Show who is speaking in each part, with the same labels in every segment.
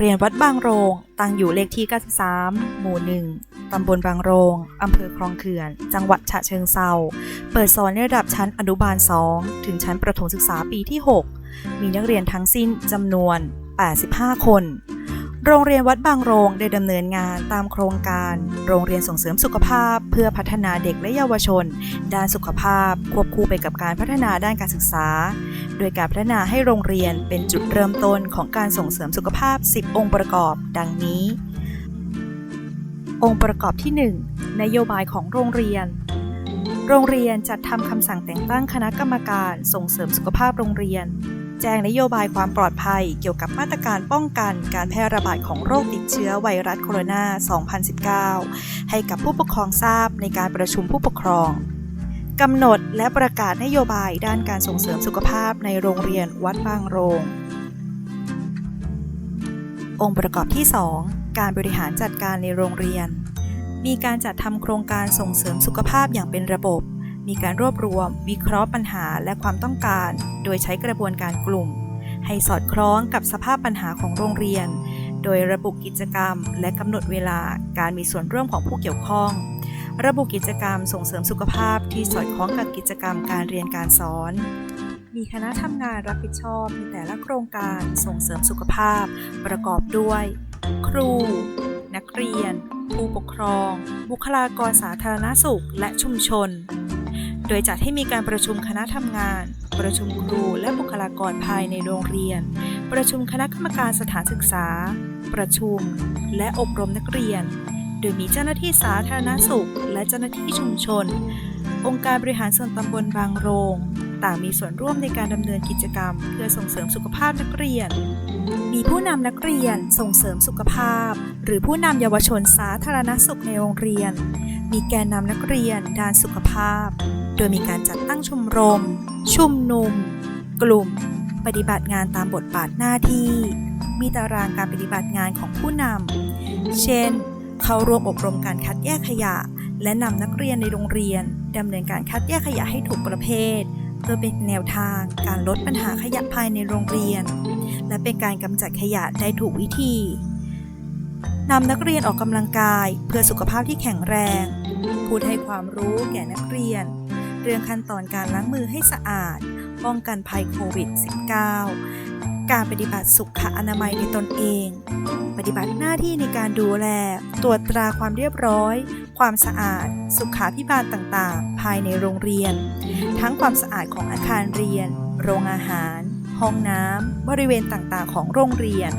Speaker 1: เรียนวัดบางโรง ตั้งอยู่เลขที่ 93 หมู่ 1 ตำบลบางโรง อำเภอคลองเขื่อน จังหวัดฉะเชิงเซา เปิดสอนในระดับชั้นอนุบาล 2 ถึงชั้นประถมศึกษาปีที่ 6 มีนักเรียนทั้งสิ้นจำนวน 85 คน โรงเรียนวัดบางโรงได้ดำเนินงานตามโครงการ โรงเรียนส่งเสริมสุขภาพ เพื่อพัฒนาเด็กและเยาวชน ด้านสุขภาพ ควบคู่ไปกับการพัฒนาด้านการศึกษา โดยการพัฒนาให้โรงเรียนเป็นจุดเริ่มต้นของการส่งเสริมสุขภาพ 10 องค์ประกอบ ดังนี้ องค์ประกอบที่ 1 นโยบายของโรงเรียน โรงเรียนจัดทำคำสั่งแต่งตั้งคณะกรรมการส่งเสริมสุขภาพโรงเรียน แจ้งนโยบายความปลอดภัยเกี่ยวกับมาตรการป้องกันการแพร่ระบาดของโรคติดเชื้อไวรัสโคโรนา 2019 ให้กับผู้ปกครองทราบในการประชุมผู้ปกครองกำหนดและประกาศนโยบายด้านการส่งเสริมสุขภาพในโรงเรียนวัดบางโรง องค์ประกอบที่ 2 การบริหารจัดการในโรงเรียน มีการจัดทำโครงการส่งเสริมสุขภาพอย่างเป็นระบบ มีการรวบรวม วิเคราะห์ปัญหาและความต้องการ โดยใช้กระบวนการกลุ่ม ให้สอดคล้องกับสภาพปัญหาของโรงเรียน โดยระบุกิจกรรม และกำหนดเวลาการมีส่วนร่วมของผู้เกี่ยวข้อง ระบุกิจกรรมส่งเสริมสุขภาพที่สอดคล้องกับกิจกรรมการเรียนการสอน มีคณะทำงานรับผิดชอบในแต่ละโครงการส่งเสริมสุขภาพ ประกอบด้วย ครู นักเรียนผู้ปกครอง บุคลากรสาธารณสุข และชุมชน โดยจัดให้มีการประชุมคณะทำงาน ประชุมครูและบุคลากรภายในโรงเรียน ประชุมคณะกรรมการสถานศึกษา ประชุม และอบรมนักเรียน โดยมีเจ้าหน้าที่สาธารณสุข และเจ้าหน้าที่ชุมชน องค์การบริหารส่วนตำบลบางโรง ต่างมีส่วนร่วมในการดำเนินกิจกรรม เพื่อส่งเสริมสุขภาพนักเรียน มีผู้นำนักเรียนส่งเสริมสุขภาพ หรือผู้นำเยาวชนสาธารณสุขในโรงเรียนมีแกนนำนักเรียนด้านสุขภาพ โดยมีการจัดตั้งชมรม ชุมนุม กลุ่ม ปฏิบัติงานตามบทบาทหน้าที่ มีตารางการปฏิบัติงานของผู้นำ เช่น เข้าร่วมอบรมการคัดแยกขยะ และนำนักเรียนในโรงเรียนดำเนินการคัดแยกขยะให้ถูกประเภท เพื่อเป็นแนวทางการลดปัญหาขยะภายในโรงเรียน และเป็นการกำจัดขยะได้ถูกวิธีนำนักเรียนออกกำลังกายเพื่อสุขภาพที่แข็งแรง พูดให้ความรู้แก่นักเรียน รื่องขั้นตอนการล้างมือให้สะอาด ป้องกันภัยโควิด -19 การปฏิบัติสุขอนามัยในตนเอง ปฏิบัติหน้าที่ในการดูแล ตรวจตราความเรียบร้อย ความสะอาด สุขาพิบาลต่างๆ ภายในโรงเรียน ทั้งความสะอาดของอาคารเรียน โรงอาหาร ห้องน้ำ บริเวณต่างๆ ของโรงเรียน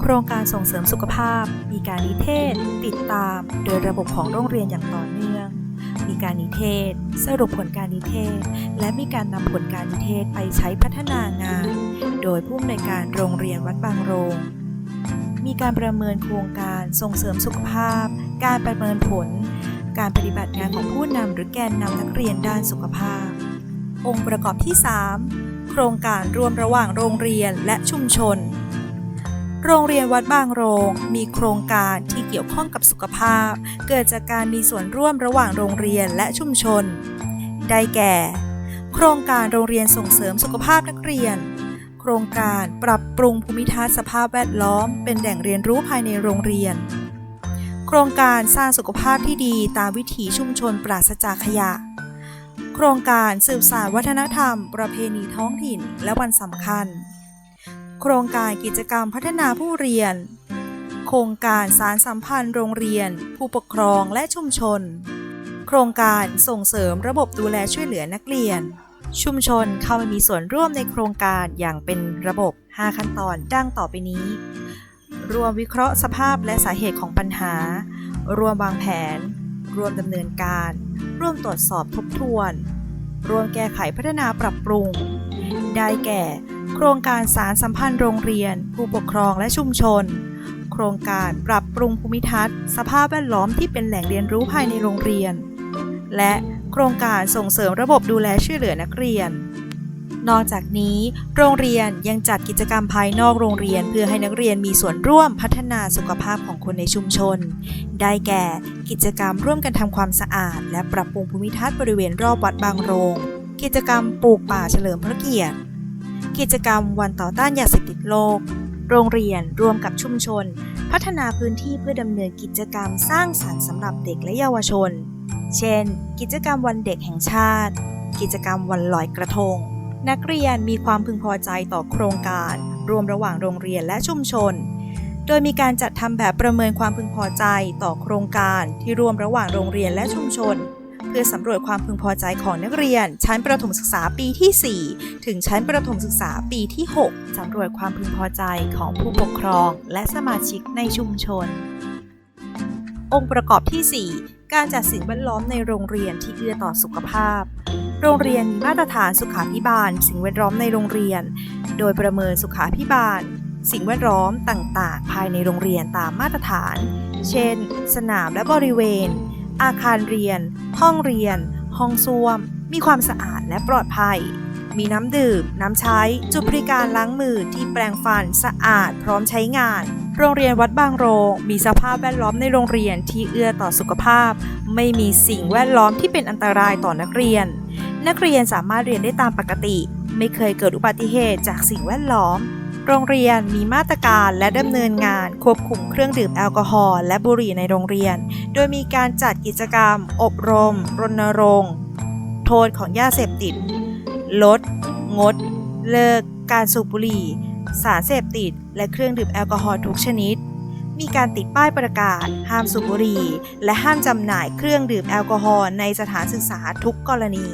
Speaker 1: โครงการส่งเสริมสุขภาพ มีการนิเทศ ติดตาม โดยระบบของโรงเรียนอย่างต่อเนื่อง การนิเทศ สรุปผลการนิเทศ และมีการนำผลการนิเทศไปใช้พัฒนางาน โดยผู้อำนวยการโรงเรียนวัดบางโรง มีการประเมินโครงการส่งเสริมสุขภาพ การประเมินผล การปฏิบัติงานของผู้นำหรือแกนนำนักเรียนด้านสุขภาพ องค์ประกอบที่ 3 โครงการรวมระหว่างโรงเรียนและชุมชน โรงเรียนวัดบางโรง มีโครงการที่เกี่ยวข้องกับสุขภาพ เกิดจากการมีส่วนร่วมระหว่างโรงเรียนและชุมชน ได้แก่ โครงการโรงเรียนส่งเสริมสุขภาพนักเรียน โครงการปรับปรุงภูมิทัศน์สภาพแวดล้อม เป็นแหล่งเรียนรู้ภายในโรงเรียน โครงการสร้างสุขภาพที่ดีตามวิถีชุมชนปราศจากขยะ โครงการสืบสานวัฒนธรรม ประเพณีท้องถิ่น และวันสำคัญ โครงการกิจกรรมพัฒนาผู้เรียน โครงการสารสัมพันธ์โรงเรียน ผู้ปกครองและชุมชน โครงการส่งเสริมระบบดูแลช่วยเหลือนักเรียน ชุมชนเข้ามามีส่วนร่วมในโครงการอย่างเป็นระบบ 5 ขั้นตอนดังต่อไปนี้รวมวิเคราะห์สภาพและสาเหตุของปัญหา รวมวางแผน รวมดำเนินการ ร่วมตรวจสอบทบทวน รวมแก้ไขพัฒนาปรับปรุง ได้แก่ รงการสารสัมพันธ์โรงเรียน ผู้ปกครองและชุมชน โครงการปรับปรุงภูมิทัศน์ สภาพแวดล้อมที่เป็นแหล่งเรียนรู้ภายในโรงเรียน และโครงการส่งเสริมระบบดูแลช่วยเหลือนักเรียน นอกจากนี้ โรงเรียนยังจัดกิจกรรมภายนอกโรงเรียน เพื่อให้นักเรียนมีส่วนร่วมพัฒนาสุขภาพของคนในชุมชน ได้แก่กิจกรรมร่วมกันทำความสะอาด และปรับปรุงภูมิทัศน์บริเวณรอบวัดบางโรง กิจกรรมปลูกป่าเฉลิมพระเกียรติ กิจกรรมวันต่อต้านยาเสพติดโลก โรงเรียนรวมกับชุมชน พัฒนาพื้นที่เพื่อดำเนินกิจกรรมสร้างสรรค์สำหรับเด็กและเยาวชน เช่น กิจกรรมวันเด็กแห่งชาติ กิจกรรมวันลอยกระทง นักเรียนมีความพึงพอใจต่อโครงการ รวมระหว่างโรงเรียนและชุมชน โดยมีการจัดทำแบบประเมินความพึงพอใจต่อโครงการที่รวมระหว่างโรงเรียนและชุมชน พื่อสำรวจความพึงพอใจของนักเรียน ชั้นประถมศึกษาปีที่ 4 ถึงชั้นประถมศึกษาปีที่ 6 สำรวจความพึงพอใจของผู้ปกครอง และสมาชิกในชุมชน องค์ประกอบที่ 4 การจัดสิ่งแวดล้อมในโรงเรียนที่เอื้อต่อสุขภาพโรงเรียนมีมาตรฐานสุขาภิบาล สิ่งแวดล้อมในโรงเรียน โดยประเมินสุขาภิบาล สิ่งแวดล้อมต่าง ๆ ภายในโรงเรียนตามมาตรฐาน เช่น สนามและบริเวณ อาคารเรียน ห้องเรียน ห้องส้วม มีความสะอาดและปลอดภัย มีน้ำดื่ม น้ำใช้ จุดบริการล้างมือที่แปรงฟันสะอาดพร้อมใช้งาน โรงเรียนวัดบางโรง มีสภาพแวดล้อมในโรงเรียนที่เอื้อต่อสุขภาพ ไม่มีสิ่งแวดล้อมที่เป็นอันตรายต่อนักเรียน นักเรียนสามารถเรียนได้ตามปกติ ไม่เคยเกิดอุบัติเหตุจากสิ่งแวดล้อม โรงเรียนมีมาตรการและดำเนินงานควบคุมเครื่องดื่มแอลกอฮอล์และบุหรี่ในโรงเรียน โดยมีการจัดกิจกรรม อบรม รณรงค์ โทษของยาเสพติด ลด งด เลิก การสูบบุหรี่ สารเสพติด และเครื่องดื่มแอลกอฮอล์ทุกชนิด มีการติดป้ายประกาศ ห้ามสูบบุหรี่ และห้ามจำหน่ายเครื่องดื่มแอลกอฮอล์ในสถานศึกษาทุกกรณี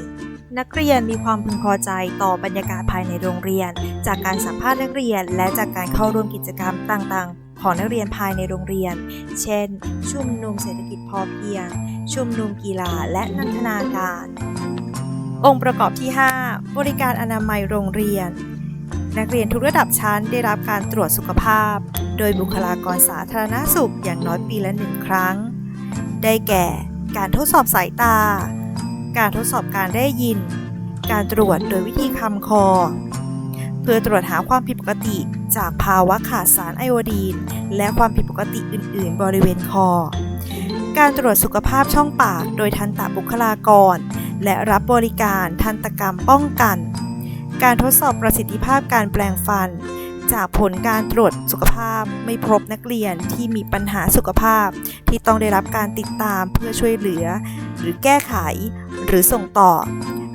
Speaker 1: นักเรียนมีความพึงพอใจต่อบรรยากาศภายในโรงเรียน จากการสัมภาษณ์นักเรียน และจากการเข้าร่วมกิจกรรมต่างๆ ของนักเรียนภายในโรงเรียน เช่น ชุมนุมเศรษฐกิจพอเพียง ชุมนุมกีฬาและนันทนาการ องค์ประกอบที่ 5 บริการอนามัยโรงเรียน นักเรียนทุกระดับชั้นได้รับการตรวจสุขภาพ โดยบุคลากรสาธารณสุขอย่างน้อยปีละหนึ่งครั้ง ได้แก่ การทดสอบสายตา การทดสอบการได้ยิน การตรวจโดยวิธีคำคอ เพื่อตรวจหาความผิดปกติจากภาวะขาดสารไอโอดีน และความผิดปกติอื่น ๆ บริเวณคอ การตรวจสุขภาพช่องปากโดยทันตบุคลากร และรับบริการทันตกรรมป้องกัน การทดสอบประสิทธิภาพการแปลงฟัน จากผลการตรวจสุขภาพไม่พบนักเรียนที่มีปัญหาสุขภาพ ที่ต้องได้รับการติดตามเพื่อช่วยเหลือ หรือแก้ไข หรือส่งต่อ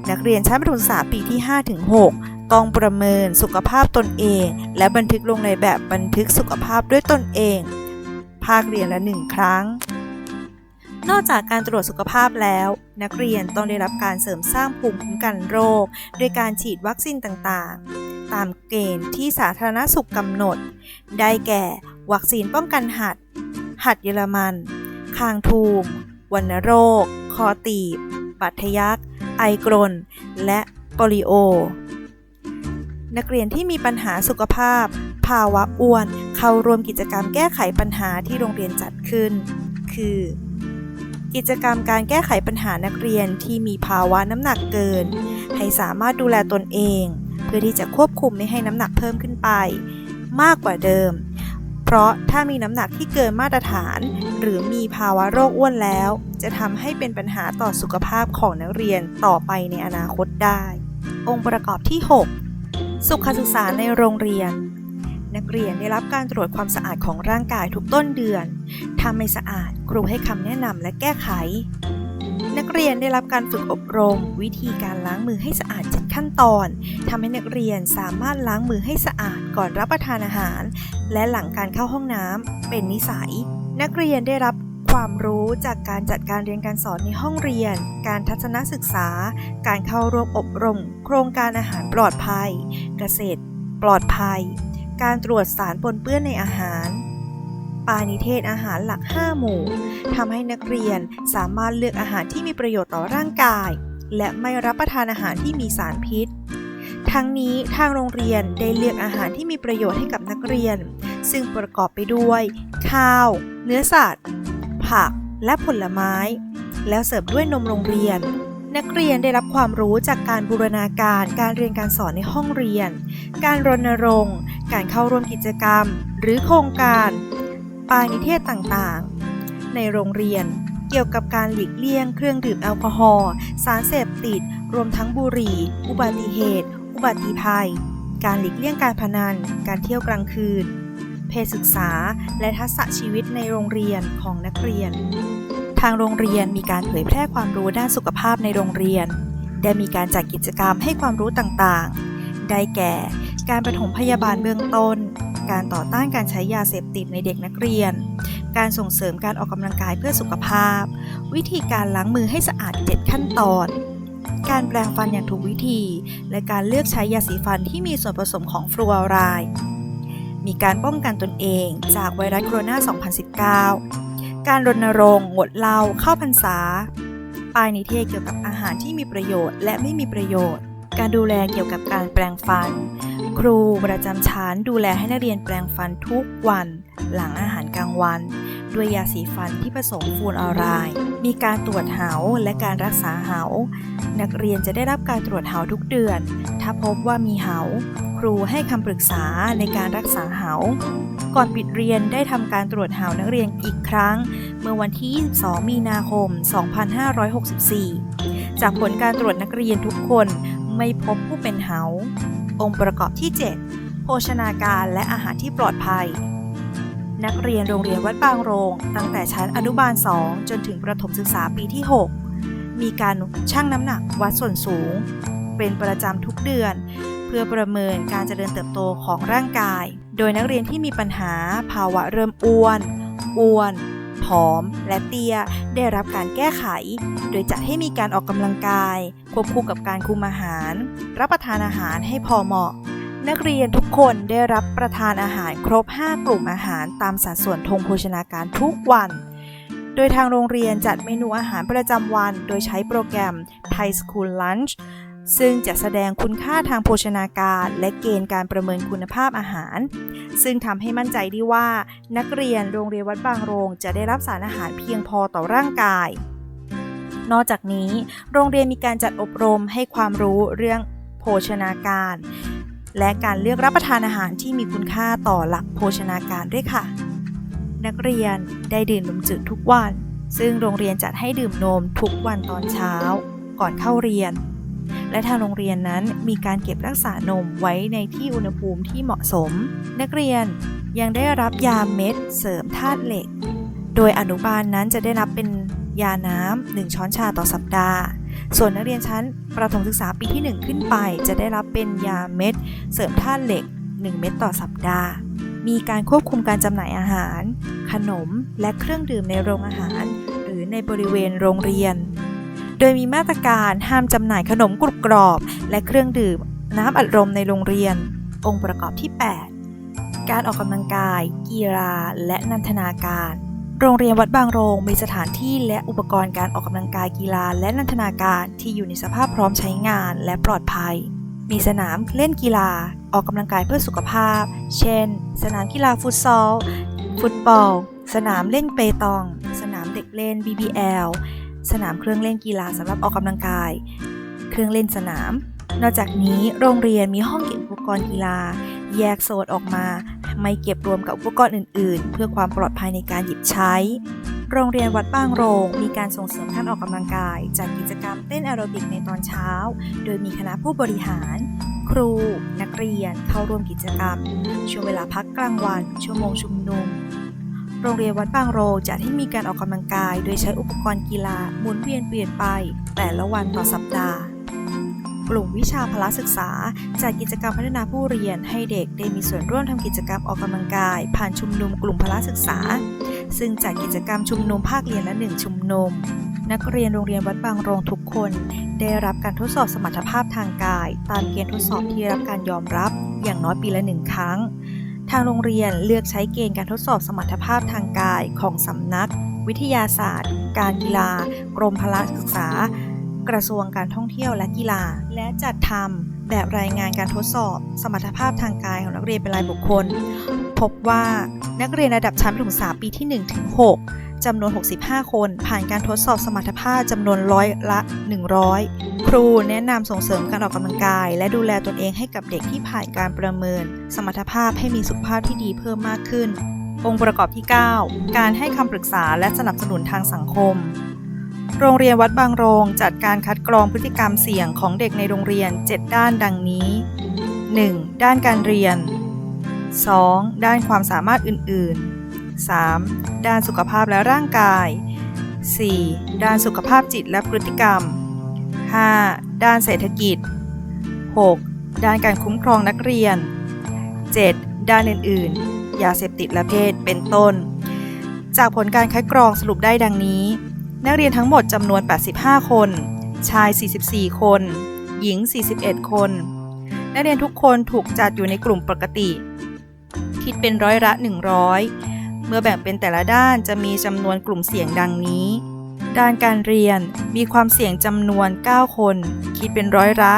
Speaker 1: นักเรียนชั้นประถมศึกษาปีที่ 5-6ต้องประเมินสุขภาพตนเอง และบันทึกลงในแบบบันทึกสุขภาพด้วยตนเอง ภาคเรียนละหนึ่งครั้ง นอกจากการตรวจสุขภาพแล้ว นักเรียนต้องได้รับการเสริมสร้างภูมิคุ้มกันโรค โดยการฉีดวัคซีนต่างๆ ตามเกณฑ์ที่สาธารณสุขกำหนด ได้แก่ วัคซีนป้องกันหัด หัดเยอรมัน คางทูม วัณโรค คอตีบบัทะยักไอกรน และโปลิโอ นักเรียนที่มีปัญหาสุขภาพ ภาวะอ้วน เข้าร่วมกิจกรรมแก้ไขปัญหาที่โรงเรียนจัดขึ้น คือ กิจกรรมการแก้ไขปัญหานักเรียนที่มีภาวะน้ำหนักเกิน ให้สามารถดูแลตนเอง เพื่อที่จะควบคุมไม่ให้น้ำหนักเพิ่มขึ้นไป มากกว่าเดิม ราะถ้ามีน้ำหนักที่เกินมาตรฐาน หรือมีภาวะโรคอ้วนแล้ว จะทำให้เป็นปัญหาต่อสุขภาพของนักเรียนต่อไปในอนาคตได้ องค์ประกอบที่ 6 สุขศึกษาในโรงเรียน นักเรียนได้รับการตรวจความสะอาดของร่างกายทุกต้นเดือนถ้าไม่สะอาดครูให้คำแนะนำและแก้ไข นักเรียนได้รับการฝึกอบรม วิธีการล้างมือให้สะอาด7ขั้นตอนทำให้นักเรียนสามารถล้างมือให้สะอาดก่อนรับประทานอาหาร และหลังการเข้าห้องน้ำเป็นนิสัย นักเรียนได้รับความรู้จากการจัดการเรียนการสอนในห้องเรียน การทัศนศึกษา การเข้าร่วมอบรม โครงการอาหารปลอดภัย เกษตร ปลอดภัย การตรวจสารปนเปื้อนในอาหารปานิเทศอาหารหลัก 5 หมู่ทำให้นักเรียนสามารถเลือกอาหารที่มีประโยชน์ต่อร่างกาย และไม่รับประทานอาหารที่มีสารพิษ ทั้งนี้ทางโรงเรียนได้เลือกอาหารที่มีประโยชน์ให้กับนักเรียน ซึ่งประกอบไปด้วย ข้าว เนื้อสัตว์ ผักและผลไม้ แล้วเสิร์ฟด้วยนมโรงเรียน นักเรียนได้รับความรู้จากการบูรณาการการเรียนการสอนในห้องเรียน การรณรงค์ การเข้าร่วมกิจกรรม หรือโครงการปานิเทศต่างๆ ในโรงเรียนเกี่ยวกับการหลีกเลี่ยงเครื่องดื่มแอลกอฮอล์ สารเสพติด รวมทั้งบุหรี่ อุบัติเหตุ อุบัติภัย การหลีกเลี่ยงการพนัน การเที่ยวกลางคืน เพศศึกษา และทักษะชีวิตในโรงเรียนของนักเรียน ทางโรงเรียนมีการเผยแพร่ความรู้ด้านสุขภาพในโรงเรียน ได้มีการจัดกิจกรรมให้ความรู้ต่างๆ ได้แก่ การปฐมพยาบาลเบื้องต้น การต่อต้านการใช้ยาเสพติดในเด็กนักเรียน การส่งเสริมการออกกำลังกายเพื่อสุขภาพ วิธีการล้างมือให้สะอาด 7 ขั้นตอน การแปรงฟันอย่างถูกวิธี และการเลือกใช้ยาสีฟันที่มีส่วนผสมของฟลูออไรด์มีการป้องกันตนเองจากไวรัสโคโรนา 2019 การรณรงค์งดเหล้าเข้าพรรษา ป้ายนิเทศเกี่ยวกับอาหารที่มีประโยชน์และไม่มีประโยชน์ การดูแลเกี่ยวกับการแปรงฟัน ครูประจำชั้นดูแลให้นักเรียนแปรงฟันทุกวัน หลังอาหารกลางวัน ด้วยยาสีฟันที่ผสมฟลูออไรด์มีการตรวจเหาและการรักษาเหา นักเรียนจะได้รับการตรวจเหาทุกเดือน ถ้าพบว่ามีเหา ครูให้คำปรึกษาในการรักษาเหา ก่อนปิดเรียนได้ทำการตรวจเหานักเรียนอีกครั้ง เมื่อวันที่ 22 มีนาคม 2564 จากผลการตรวจนักเรียนทุกคนไม่พบผู้เป็นเหา องค์ประกอบที่ 7 โภชนาการและอาหารที่ปลอดภัย นักเรียนโรงเรียนวัดบางโรง ตั้งแต่ชั้นอนุบาล 2 จนถึงประถมศึกษาปีที่ 6 มีการชั่งน้ำหนักวัดส่วนสูง เป็นประจำทุกเดือน เพื่อประเมินการเจริญเติบโตของร่างกาย โดยนักเรียนที่มีปัญหาภาวะเริ่มอ้วน อ้วนผอม และเตี้ยได้รับการแก้ไข โดยจัดให้มีการออกกำลังกาย ควบคู่กับการคุมอาหาร รับประทานอาหารให้พอเหมาะ นักเรียนทุกคนได้รับประทานอาหารครบ 5 กลุ่มอาหารตามสัดส่วนธงโภชนาการทุกวัน โดยทางโรงเรียนจัดเมนูอาหารประจำวัน โดยใช้โปรแกรม Thai School Lunch ซึ่งจะแสดงคุณค่าทางโภชนาการและเกณฑ์การประเมินคุณภาพอาหาร ซึ่งทำให้มั่นใจได้ว่า นักเรียนโรงเรียนวัดบางโรงจะได้รับสารอาหารเพียงพอต่อร่างกาย นอกจากนี้ โรงเรียนมีการจัดอบรมให้ความรู้เรื่องโภชนาการ และการเลือกรับประทานอาหารที่มีคุณค่าต่อหลักโภชนาการด้วยค่ะ นักเรียนได้ดื่มนมจืดทุกวัน ซึ่งโรงเรียนจัดให้ดื่มนมทุกวันตอนเช้า ก่อนเข้าเรียน และทางโรงเรียนนั้นมีการเก็บรักษานมไว้ในที่อุณหภูมิที่เหมาะสม นักเรียนยังได้รับยาเม็ดเสริมธาตุเหล็ก โดยอนุบาลนั้นจะได้รับเป็นยาน้ำหนึ่งช้อนชาต่อสัปดาห์ ส่วนนักเรียนชั้นประถมศึกษาปีที่ 1 ขึ้นไป จะได้รับเป็นยาเม็ด เสริมธาตุเหล็ก 1 เม็ดต่อสัปดาห์ มีการควบคุมการจำหน่ายอาหาร ขนมและเครื่องดื่มในโรงอาหาร หรือในบริเวณโรงเรียน โดยมีมาตรการห้ามจำหน่ายขนมกรุบกรอบ และเครื่องดื่มน้ำอัดลมในโรงเรียน องค์ประกอบที่ 8 การออกกำลังกาย กีฬา และนันทนาการ โรงเรียนวัดบางโรงมีสถานที่และอุปกรณ์การออกกำลังกายกีฬาและนันทนาการที่อยู่ในสภาพพร้อมใช้งานและปลอดภัย มีสนามเล่นกีฬา ออกกำลังกายเพื่อสุขภาพ เช่น สนามกีฬาฟุตซอล ฟุตบอล สนามเล่นเปตอง สนามเด็กเล่น BBL สนามเครื่องเล่นกีฬาสำหรับออกกำลังกาย เครื่องเล่นสนาม นอกจากนี้โรงเรียนมีห้องเก็บอุปกรณ์กีฬา แยกโซนออกมา ไม่เก็บรวมกับอุปกรณ์อื่น ๆ เพื่อความปลอดภัยในการหยิบใช้ โรงเรียนวัดบางโรงมีการส่งเสริมการออกกำลังกายจัดกิจกรรมเต้นแอโรบิกในตอนเช้า โดยมีคณะผู้บริหาร ครู นักเรียน เข้าร่วมกิจกรรม ช่วงเวลาพักกลางวัน ชั่วโมงชุมนุมโรงเรียนวัดบางโรงจัดให้มีการออกกำลังกาย โดยใช้อุปกรณ์กีฬาหมุนเวียนเปลี่ยนไป แต่ละวันต่อสัปดาห์ ลุ่มวิชาพละศึกษา จัดกิจกรรมพัฒนาผู้เรียนให้เด็กได้มีส่วนร่วมทำกิจกรรมออกกำลังกาย ผ่านชุมนุมกลุ่มพละศึกษา ซึ่งจัดกิจกรรมชุมนุมภาคเรียนละหนึ่งชุมนุม นักเรียนโรงเรียนวัดบางโรงทุกคน ได้รับการทดสอบสมรรถภาพทางกาย ตามเกณฑ์ทดสอบที่ได้รับการยอมรับ อย่างน้อยปีละหนึ่งครั้ง ทางโรงเรียนเลือกใช้เกณฑ์การทดสอบสมรรถภาพทางกายของสำนัก วิทยาศาสตร์ การกีฬา กรมพละศึกษา กระทรวงการท่องเที่ยวและกีฬา และจัดทำแบบรายงานการทดสอบ สมรรถภาพทางกายของนักเรียนเป็นรายบุคคล พบว่านักเรียนระดับชั้นประถมศึกษาปีที่1ถึง6จำนวน 65 คน ผ่านการทดสอบสมรรถภาพจำนวนร้อยละ 100 ครูแนะนำส่งเสริมการออกกำลังกาย และดูแลตนเองให้กับเด็กที่ผ่านการประเมิน สมรรถภาพให้มีสุขภาพที่ดีเพิ่มมากขึ้นองค์ประกอบที่ 9 การให้คำปรึกษาและสนับสนุนทางสังคม โรงเรียนวัดบางโรงจัดการคัดกรองพฤติกรรมเสี่ยงของเด็กในโรงเรียน 7 ด้านดังนี้ 1. ด้านการเรียน 2. ด้านความสามารถอื่น ๆ 3. ด้านสุขภาพและร่างกาย 4. ด้านสุขภาพจิตและพฤติกรรม 5. ด้านเศรษฐกิจ 6. ด้านการคุ้มครองนักเรียน 7. ด้านอื่น ๆ ยาเสพติดและเพศเป็นต้น จากผลการคัดกรองสรุปได้ดังนี้ นักเรียนทั้งหมดจำนวน 85 คน ชาย 44 คน หญิง 41 คน นักเรียนทุกคนถูกจัดอยู่ในกลุ่มปกติ คิดเป็นร้อยละ 100 เมื่อแบ่งเป็นแต่ละด้านจะมีจำนวนกลุ่มเสี่ยงดังนี้ ด้านการเรียนมีความเสี่ยงจำนวน 9 คน คิดเป็นร้อยละ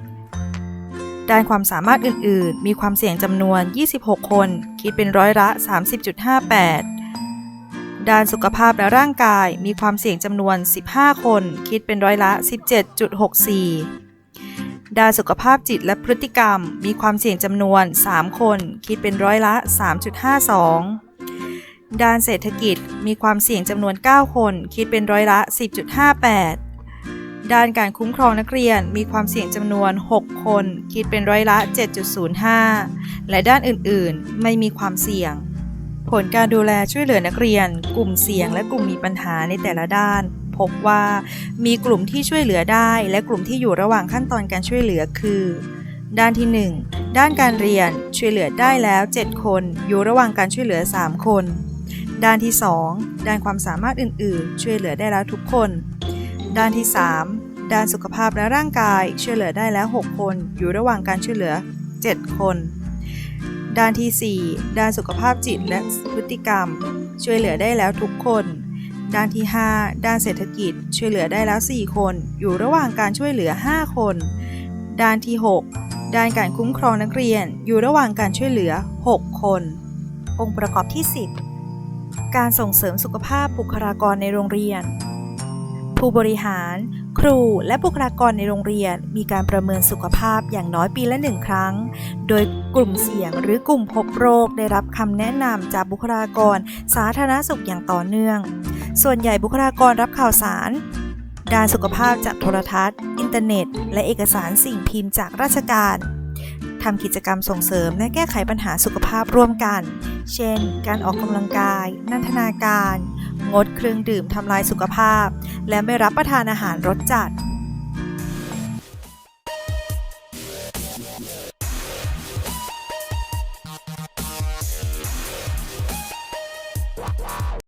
Speaker 1: 10.58ด้านความสามารถอื่น ๆ มีความเสี่ยงจำนวน 26 คน คิดเป็นร้อยละ 30.58 ด้านสุขภาพและร่างกายมีความเสี่ยงจำนวน 15 คน คิดเป็นร้อยละ 17.64 ด้านสุขภาพจิตและพฤติกรรมมีความเสี่ยงจำนวน 3 คน คิดเป็นร้อยละ 3.52 ด้านเศรษฐกิจมีความเสี่ยงจำนวน 9 คน คิดเป็นร้อยละ 10.58ด้านการคุ้มครองนักเรียนมีความเสี่ยงจำนวน 6 คน คิดเป็นร้อยละ 7.05 และด้านอื่น ๆ ไม่มีความเสี่ยง ผลการดูแลช่วยเหลือนักเรียน กลุ่มเสี่ยงและกลุ่มมีปัญหาในแต่ละด้าน พบว่ามีกลุ่มที่ช่วยเหลือได้ และกลุ่มที่อยู่ระหว่างขั้นตอนการช่วยเหลือคือ ด้านที่ 1 ด้านการเรียนช่วยเหลือได้แล้ว 7 คน อยู่ระหว่างการช่วยเหลือ 3 คน ด้านที่ 2 ด้านความสามารถอื่น ๆ ช่วยเหลือได้แล้วทุกคน ด้านที่ 3 ด้านสุขภาพและร่างกายช่วยเหลือได้แล้ว 6 คน อยู่ระหว่างการช่วยเหลือ 7 คน ด้านที่ 4 ด้านสุขภาพจิตและพฤติกรรม ช่วยเหลือได้แล้วทุกคน ด้านที่ 5 ด้านเศรษฐกิจ ช่วยเหลือได้แล้ว 4 คน อยู่ระหว่างการช่วยเหลือ 5 คน ด้านที่ 6 ด้านการคุ้มครองนักเรียน อยู่ระหว่างการช่วยเหลือ 6 คน องค์ประกอบที่ 10 การส่งเสริมสุขภาพบุคลากรในโรงเรียน ผู้บริหาร ครูและบุคลากรในโรงเรียนมีการประเมินสุขภาพอย่างน้อยปีละหนึ่งครั้ง โดยกลุ่มเสี่ยงหรือกลุ่มพบโรคได้รับคำแนะนำจากบุคลากรสาธารณสุขอย่างต่อเนื่อง ส่วนใหญ่บุคลากรรับข่าวสาร ด้านสุขภาพจากโทรทัศน์ อินเทอร์เน็ต และเอกสารสิ่งพิมพ์จากราชการทำกิจกรรมส่งเสริมและแก้ไขปัญหาสุขภาพร่วมกัน เช่น การออกกำลังกาย นันทนาการ งดเครื่องดื่มทำลายสุขภาพ และไม่รับประทานอาหารรสจัด